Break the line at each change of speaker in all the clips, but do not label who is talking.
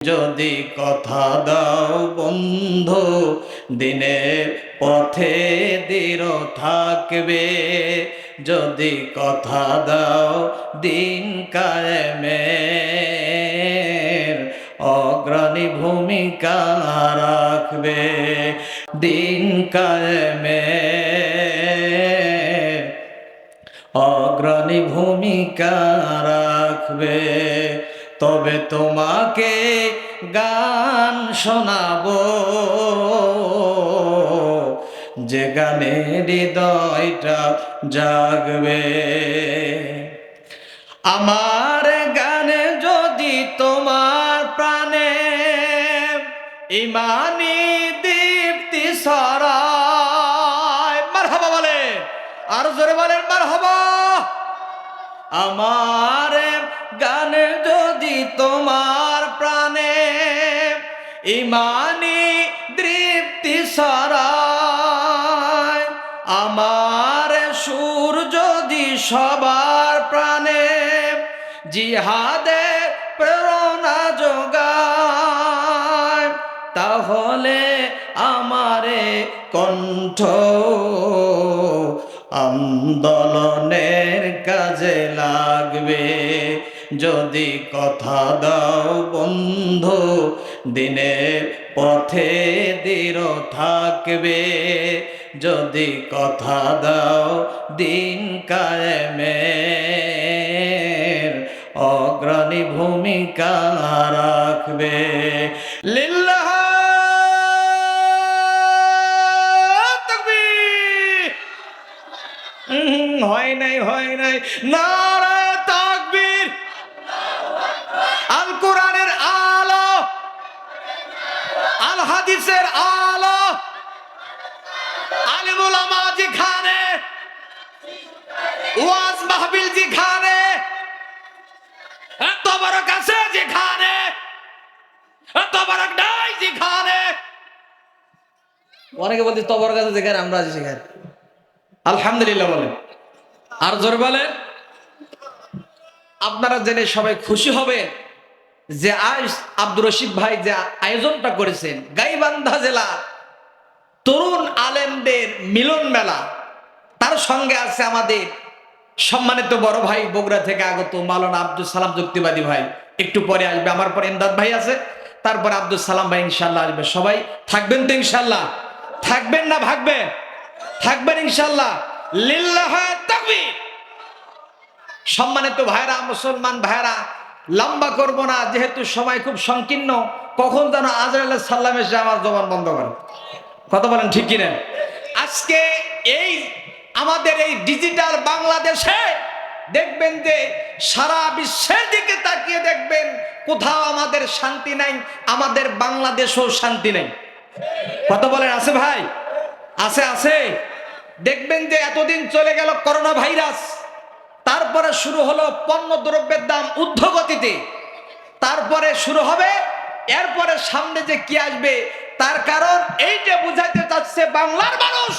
যদি কথা দাও বন্ধু দিনের পথে দৃঢ় থাকবে। যদি কথা দাও দিন কায়েমের, অগ্রণী ভূমিকা রাখবে। দিন কায়েমের, অগ্রণী ভূমিকা রাখবে। তবে তোমাকে গান শোনাবো। যে গানে হৃদয়টা জাগবে। আমার গানে যদি তোমার প্রাণে ইমানি দীপ্তি সরায় মার হবা বলে, আর জোরে বলেন মার হবা আমার গানে তোমার প্রাণে ইমানি দৃপ্তি সরায় আমার সুর যদি সবার প্রাণে জিহাদে প্রেরণা যোগায়। তাহলে আমারে কণ্ঠ আন্দোলনের কাজে লাগবে। যদি কথা দাও বন্ধু, দিনে পথে দৃঢ় থাকবে। যদি কথা দাও দিন কায়েমের, অগ্রণী ভূমিকা রাখবে। লিল্লাহ হয় নাই হয় নাই। নারায় আল হাদিসের আলো। আলিমুল আমা যেখানে ওয়াজ মাহবিল যেখানে যেখানে নাই যেখানে। অনেকে বলতে তবর কাছে যেখানে আমরা আছি সেখানে। আলহামদুলিল্লাহ বলেন আর জোর বলেন। আপনারা জেনে সবাই খুশি হবেন যে আজ আব্দুর রশিদ ভাই যে আয়োজনটা করেছেন, গাইবান্ধা জেলা তরুণ আলেমদের মিলন মেলা, তার সঙ্গে আছে আমাদের সম্মানিত বড় ভাই বগুড়া থেকে আগত মালানা আব্দুল সালাম যুক্তিবাদী ভাই। একটু পরে আসবে, আমার পরে এমদাদ ভাই আছে, তারপর আব্দুল সালাম ভাই ইনশাল্লাহ আসবে। সবাই, থাকবেন তো ইনশাল্লাহ থাকবেন না ভাগবেন? থাকবেন ইনশাল্লাহ লিল্লাহ তাকবীর। সম্মানিত ভাইরা, মুসলমান ভাইরা লম্বা করব না, যেহেতু সময় খুব সংকীর্ণ, কখন যেন আজরাল সাল্লাম এসে আমার জবান বন্ধ করে। কথা বলেন ঠিক কিনা? আজকে এই আমাদের এই ডিজিটাল বাংলাদেশে দেখবেন যে সারা বিশ্বের দিকে তাকিয়ে দেখবেন, কোথাও আমাদের শান্তি নাই, আমাদের বাংলাদেশেও শান্তি নেই। কথা বলেন, আছে ভাই? আছে আছে। দেখবেন যে এতদিন চলে গেল করোনা ভাইরাস তারপরে শুরু হলো পণ্য দ্রব্যের দাম ঊর্ধ্বগতিতে। তারপরে শুরু হবে, এরপরে সামনে যে কি আসবে, তার কারণ এইটা বুঝাইতে চাচ্ছে বাংলার মানুষ,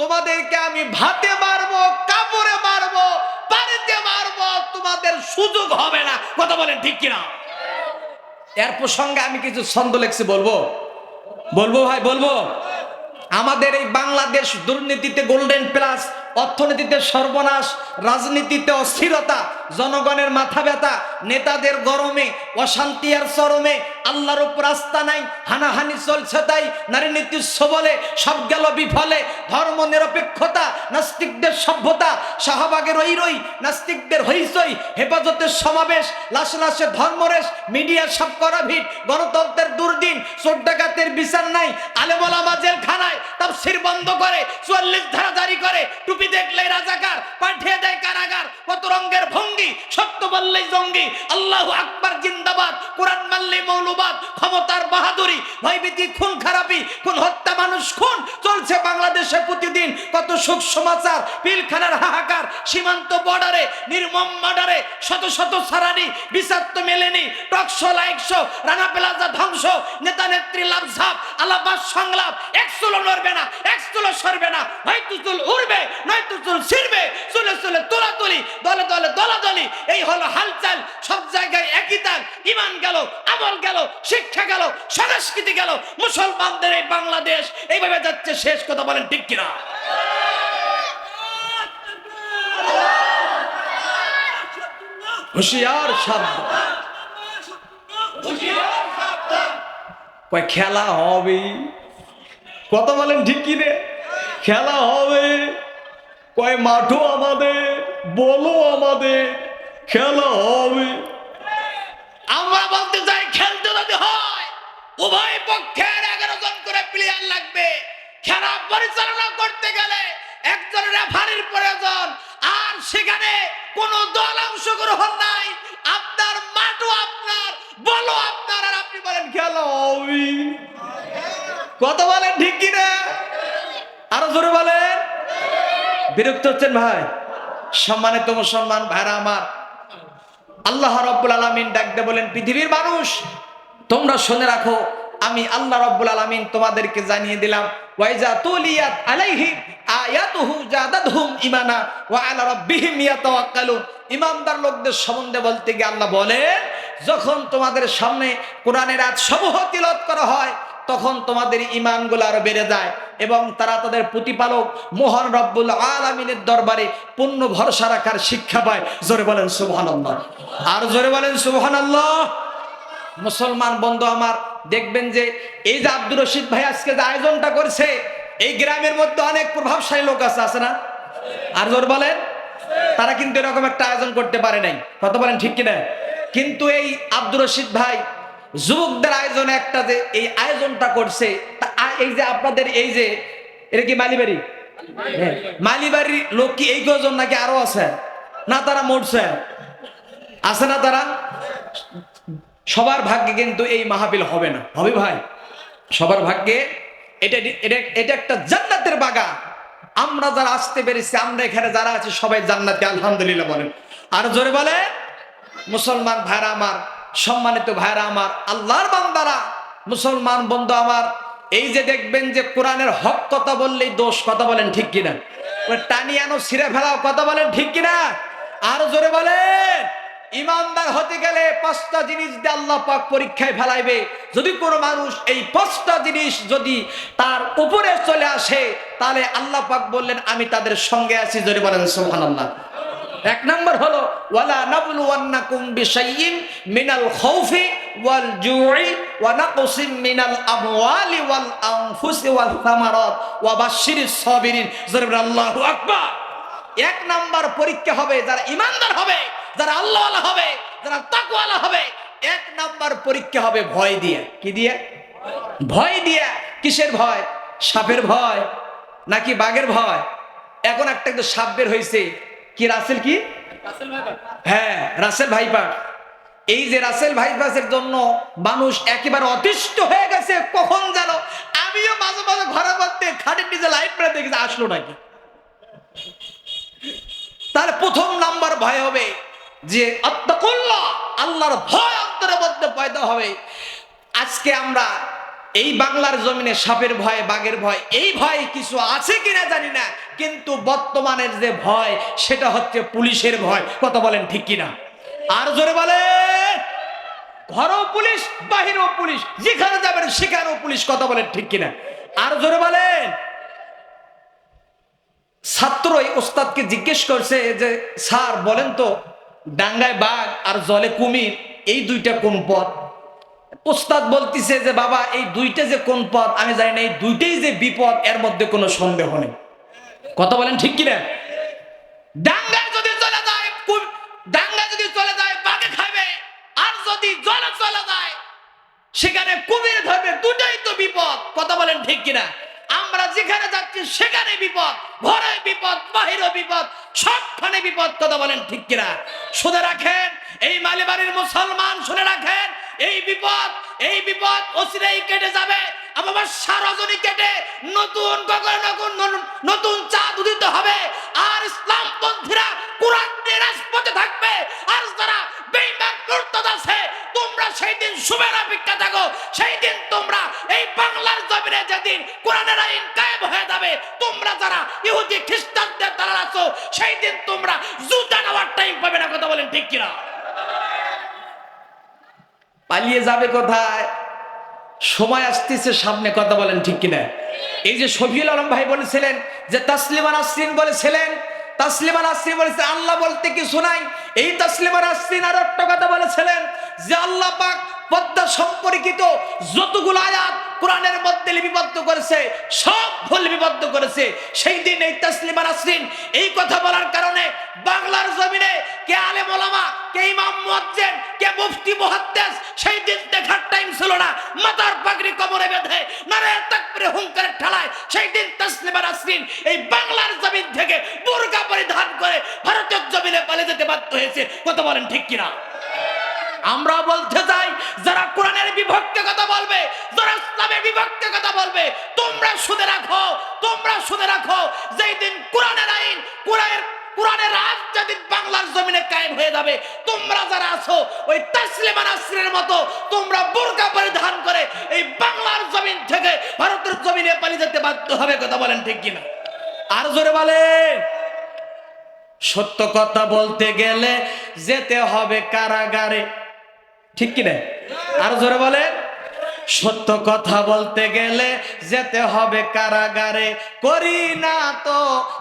তোমাদেরকে আমি ভাতে মারবো, কাপড়ে মারবো পানিতে মারবো, তোমাদের সুযোগ হবে না। কথা বলেন ঠিক কিনা? এর প্রসঙ্গে আমি কিছু ছন্দ লেখছি, বলব? বলব ভাই, বলব? আমাদের এই বাংলাদেশ দুর্নীতিতে গোল্ডেন প্লাস অর্থনীতিতে সর্বনাশ রাজনীতিতে অস্থিরতা জনগণের মাথা ব্যথা নেতাদের গরমে, অশান্তি আর চরমে, আল্লাহর উপর আস্থা নাই, হানাহানি চলছে তাই নারী নীতি সবলে সব গেল বিফলে। ধর্ম নিরপেক্ষতা, নাস্তিকদের সভ্যতা, শাহবাগের ওই রই নাস্তিকদের হইচই, হেফাজতের সমাবেশ, লাশ লাশে ধর্মরেশ, মিডিয়া সব করা ভিড়, গণতন্ত্রের দুর্দিন, চোর ডাকাতের বিচার নাই, আলেমলামা জেলখানায় তাফসির বন্ধ করে, চুয়াল্লিশ ধারা জারি করে, টুপি দেখলে রাজাকার, পাঠিয়ে দেয় কারাগার কত রঙ্গের ভঙ্গি, সত্য বললেই জঙ্গি আল্লাহ আকবার জিন্দাবাদ, কোরআন মানলে মৌলবাদ, ক্ষমতার বাহাদুরি, ভয়ভীতি, খুন খারাপি কোন হত্যা মানুষ, খুন চলছে বাংলাদেশে প্রতিদিন। কত সুখ সমাচার, পিলখানার হাহাকার, সীমান্ত বর্ডারে, নির্মম মার্ডারে, শত শত সারানি, বিচার মেলেনি টকশো লাইকশো রানা প্লাজা ধ্বংস, নেতা নেত্রী লাভ ঝাপ আলাপাস সংলাপ, এক চুলো নড়বে না, এক চুলো সরবে না হয়তো চুল উড়বে, নয়তো চুল ছিড়বে চুলে চুলে তোলা তুলি দলে দলে দলাদলি, এই হলো হালচাল, সব জায়গায় একই তাল, ইমান গেল, আমল গেল, শিক্ষা গেল, সংস্কৃতি গেল, মুসলমানদের এই বাংলাদেশ, এইভাবে যাচ্ছে শেষ কথা বলেন ঠিক কিনা? হুশিয়ার খেলা হবে? কত বলেন ঠিক কি রে খেলা হবে? কয় মাঠও আমাদের বলো আমাদের খেলা হবে। আমরা বলতে চাই খেলতে যদি হয় উভয় পক্ষের এগারো জন করে প্লেয়ার লাগবে। খেলা পরিচালনা করতে গেলে একজন রেফারির প্রয়োজন আর সেখানে কোন দল অংশগ্রহণ নাই। আপনার মাঠও আপনার বলো আপনার আর আপনি বলেন খেলা হবে। কত বলেন ঠিক কিনা? আরও জোরে বলেন। বিরক্ত হচ্ছেন ভাই? সম্মানিত মুসলমান ভাইরা আমার, আল্লাহ রব্বুল আলমিন ডাকতে বলেন, পৃথিবীর মানুষ, তোমরা শুনে রাখো, আমি আল্লাহ রব্বুল আলমিন তোমাদেরকে জানিয়ে দিলাম ওয়া ইমানদার লোকদের সম্বন্ধে বলতে গিয়ে আল্লাহ বলেন, যখন তোমাদের সামনে কোরআনের আয়াত সমূহ তিলত করা হয় তখন তোমাদের ইমানগুলো আরও বেড়ে যায় এবং তারা তাদের প্রতিপালক মোহন রব্বুল আলমিনের দরবারে পূর্ণ ভরসা রাখার শিক্ষা পায়। জোরে বলেন সুবহান আর জোরে বলেন সুবহান মুসলমান বন্ধু আমার, দেখবেন যে এই যে আব্দুর রশিদ ভাই আজকে যে আয়োজনটা করছে, এই গ্রামের মধ্যে অনেক প্রভাবশালী লোক আছে আছে না? আর জোর বলেন, তারা কিন্তু এরকম একটা আয়োজন করতে পারে নাই। কত বলেন ঠিক কিনা? কিন্তু এই আব্দুর রশিদ ভাই যুবকদের আয়োজনে একটা যে এই আয়োজনটা করছে এই যে আপনাদের এই যে এটা কি মালিবাড়ি? হ্যাঁ, মালিবাড়ির লোক কি এই কজন নাকি আরও আছে? না তারা মরছে? আছে না তারা? সবার ভাগ্যে কিন্তু এই মাহফিল হবে না। হবে ভাই। সবার ভাগ্যে এটা এটা একটা জান্নাতের বাগান। আমরা যারা আসতে পেরেছি আমরা এখানে যারা আছি সবাই জান্নাতে আলহামদুলিল্লাহ বলেন। আর জোরে বলে মুসলমান ভাইরা আমার সম্মানিত ভাইরা আমার আল্লাহর বান্দারা, মুসলমান বন্ধু আমার, এই যে দেখবেন যে কোরআনের হক কথা বললেই দোষ কথা বলেন ঠিক কিনা? টানিয়ানো ছিঁড়ে ফেলাও কথা বলেন ঠিক কিনা? আর জোরে বলেন। ইমানদার হতে গেলে পাঁচটা জিনিস দিয়ে আল্লাহ পাক পরীক্ষায় ফেলাইবে। যদি কোনো মানুষ এই পাঁচটা জিনিস যদি তার উপরে চলে আসে, তাহলে আল্লাহ পাক বললেন, আমি তাদের সঙ্গে আছি। জোরে বলেন, সুবহানাল্লাহ। এক নম্বর হলো, ওয়ালা নাবলুওয়ান্নাকুম বিশাইইন মিনাল খাউফি ওয়াল জুই ওয়া নাকসিম মিনাল আমওয়ালি ওয়াল আনফুসি ওয়াল থামারাত ওয়া বাশশিরিস সাবিরিন। জোরে আল্লাহু আকবার। এক নাম্বার পরীক্ষা হবে, যারা ইমানদার হবে, যারা আল্লাহওয়ালা হবে, যারা তাকওয়ালা হবে, এক নাম্বার পরীক্ষা হবে ভয় দিয়ে। কি দিয়ে? ভয় দিয়ে। কিসের ভয়? সাপের ভয় নাকি বাঘের ভয়? এখন একটা কিন্তু সাপ বের হয়েছে কি, রাসেল কি? হ্যাঁ রাসেল ভাইপার। এই যে রাসেল ভাইপাসের জন্য মানুষ একেবারে অতিষ্ঠ হয়ে গেছে, কখন যেন? আমিও মাঝে মাঝে ঘরে মধ্যে খাটের নিচে লাইট মেরে দেখেছি আসলো নাকি। তার প্রথম নাম্বার ভয় হবে যে আত্মকল্লা আল্লাহর ভয় অন্তরের মধ্যে পয়দা হবে। আজকে আমরা এই বাংলার জমিনে সাপের ভয়, বাঘের ভয়, এই ভয় কিছু আছে কিনা জানি না, কিন্তু বর্তমানের যে ভয়, সেটা হচ্ছে পুলিশের ভয়। কথা বলেন ঠিক কিনা? আর জোরে বলে ঘরও পুলিশ, বাহিরেও পুলিশ, যেখানে যাবেন সেখানেও পুলিশ, কথা বলেন ঠিক কিনা? আর জোরে বলেন, ছাত্র এই ওস্তাদকে জিজ্ঞেস করছে যে, স্যার, বলেন তো, ডাঙ্গায় বাঘ আর জলে কুমির, এই দুইটা কোন পথ? ওস্তাদ বলতিছে যে, বাবা, এই দুইটা যে কোন পথ, আমি জানি না, এই দুইটাই যে বিপদ, এর মধ্যে কোনো সন্দেহ নেই। কথা বলেন ঠিক কিনা? ডাঙ্গায় যদি চলে যায় ডাঙ্গায় যদি চলে যায়, বাঘে খাবে আর যদি জলে চলে যায়, সেখানে কুমির ধরবে, দুটাই তো বিপদ। কথা বলেন ঠিক কিনা? আমরা যেখানে যাচ্ছি, সেখানে বিপদ। ঘরে বিপদ, বাহিরে বিপদ, সবখানে বিপদ। কথা বলেন ঠিক কিনা? শুনে রাখেন, এই মালিবাড়ির মুসলমান শুনে রাখেন এই বিপদ এই বিপদ অচিরেই কেটে যাবে। আমার সারজনী কেটে নতুন নতুন চাঁদ উদিত হবে। আর ইসলামপন্থীরা কোরআনের রাজপথে থাকবে। আর যারা বেঈমান মুরতাদ আছে, তোমরা সেই দিন শুভের অপেক্ষা থাকো। সেই দিন তোমরা এই বাংলার জমিনে যেদিন কোরআনের আইন কায়েম হয়ে যাবে, তোমরা যারা ইহুদি খ্রিস্টানদের দ্বারা আছো, সেই দিন তোমরা জুতা নেওয়ার টাইম পাবে না, কথা বলেন ঠিক কিনা? পালিয়ে যাবে কোথায়? সময় আসতেছে, সামনে কথা বলেন ঠিক কিনা? এই যে শফিউল আলম ভাই বলেছিলেন যে, তাসলিমা নাসরিন বলেছিলেন, তাসলিমা নাসরিন বলেছে, আল্লাহ বলতে কিছু নাই। এই তাসলিমা নাসরিন আর একটা কথা বলেছিলেন যে, আল্লাহ পাক পদ্মা সম্পর্কিত যতগুলো আয়াত কোরআনের মধ্যে লিপিবদ্ধ করেছে, সব ভুল লিপিবদ্ধ করেছে। সেই দিন এই তাসলিমা নাসরিন এই কথা বলার কারণে বাংলার জমিনে কে আলেম ওলামা, কে ইমাম মুয়াজ্জিন, কে মুফতি মুহাদ্দিস, সেই দিন দেখার টাইম ছিল না। মাথার পাগড়ি কবরে বেঁধে নারে তাকবীরে হুঙ্কারের ঠালায় সেই দিন তাসলিমা নাসরিন এই বাংলার জমিন থেকে বোরকা পরিধান করে ভারতের জমিনে পালিয়ে যেতে বাধ্য হয়েছে। কথা বলেন ঠিক কিনা? আমরা বলতে চাই, যারা কোরআনের বিভক্তি কথা বলবে, যারা ইসলামের বিভক্তি কথা বলবে, তোমরা শুনে রাখো, তোমরা শুনে রাখো, যেই দিন কোরআনের আইন, কোরআনের কোরআনের রাজ যেদিন বাংলার জমিনে কায়েম হয়ে যাবে, তোমরা যারা আছো, ওই তাসলিমা নাসরিনের মতো, তোমরা বোরকা পরিধান করে এই বাংলার জমিন থেকে ভারতের জমিনে পালিয়ে যেতে বাধ্য হবে, কথা বলেন ঠিক কিনা? আর জোরে বলেন। সত্য কথা বলতে গেলে যেতে হবে কারাগারে। ঠিক কি কিনা? আর জোরে বলে, সত্য কথা বলতে গেলে যেতে হবে কারাগারে। করি না তো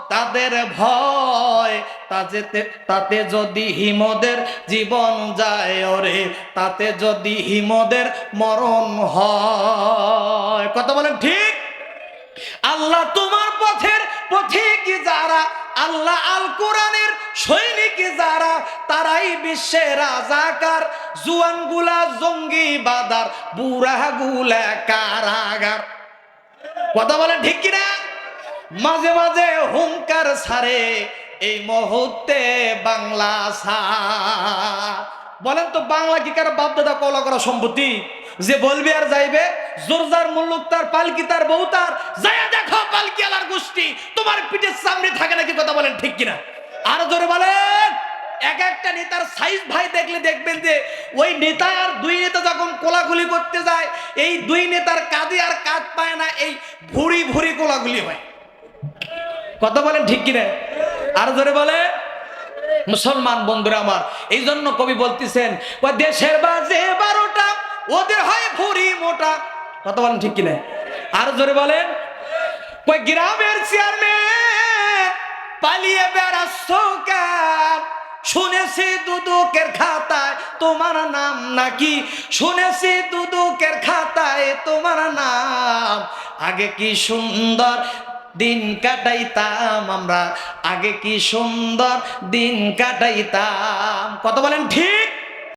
তাদের ভয়, তা যেতে, তাতে যদি হিমদের জীবন যায় ওরে, তাতে যদি হিমদের মরণ হয়। কথা বলেন ঠিক? আল্লাহ তোমার পথের পথিক যারা আল্লাহ আল কোরআনের সৈনিক যারা, তারাই বিশ্বের রাজাকার। জুয়ানগুলা জঙ্গি বাদার, বুড়াগুলা কারাগার। কথা বলে ঠিক কিনা? মাঝে মাঝে হুঙ্কার ছাড়ে এই মুহূর্তে বাংলা সার বলেন তো বাংলা কি কারও বাপদাদা কলা করা সম্পত্তি? যে বলবে আর যাইবে জোরজার মুল্লুক তার, পালকি তার বউ তার, যায়া দেখো পালকি আলার গোষ্ঠী, তোমার পিঠের সামনে থাকে নাকি কথা বলেন ঠিক কিনা? আর জোরে বলেন। এক একটা নেতার সাইজ ভাই দেখলে দেখবেন যে, ওই নেতা আর দুই নেতা যখন কোলাগুলি করতে যায়, এই দুই নেতার কাঁধে আর কাঁধ পায় না, এই ভুড়ি ভুড়ি কোলাগুলি হয়। কথা বলেন ঠিক কিনা? আর জোরে বলে মুসলমান বন্ধুরা আমার এই জন্য কবি বলতেছেন দেশের বাজে বারোটা ওদের হয় ভুরি মোটা। কথা বলেন ঠিক কিনা? আর জোরে বলেন। কয় গ্রামের চেয়ারম্যান পালিয়ে বেড়াচ্ছ কেন শুনেছি দুদুকের খাতায় তোমার নাম নাকি? শুনেছি দুদুকের খাতায় তোমার নাম। আগে কি সুন্দর দিন কাটাইতাম আমরা? আগে কি সুন্দর দিন কাটাইতাম? কত বলেন ঠিক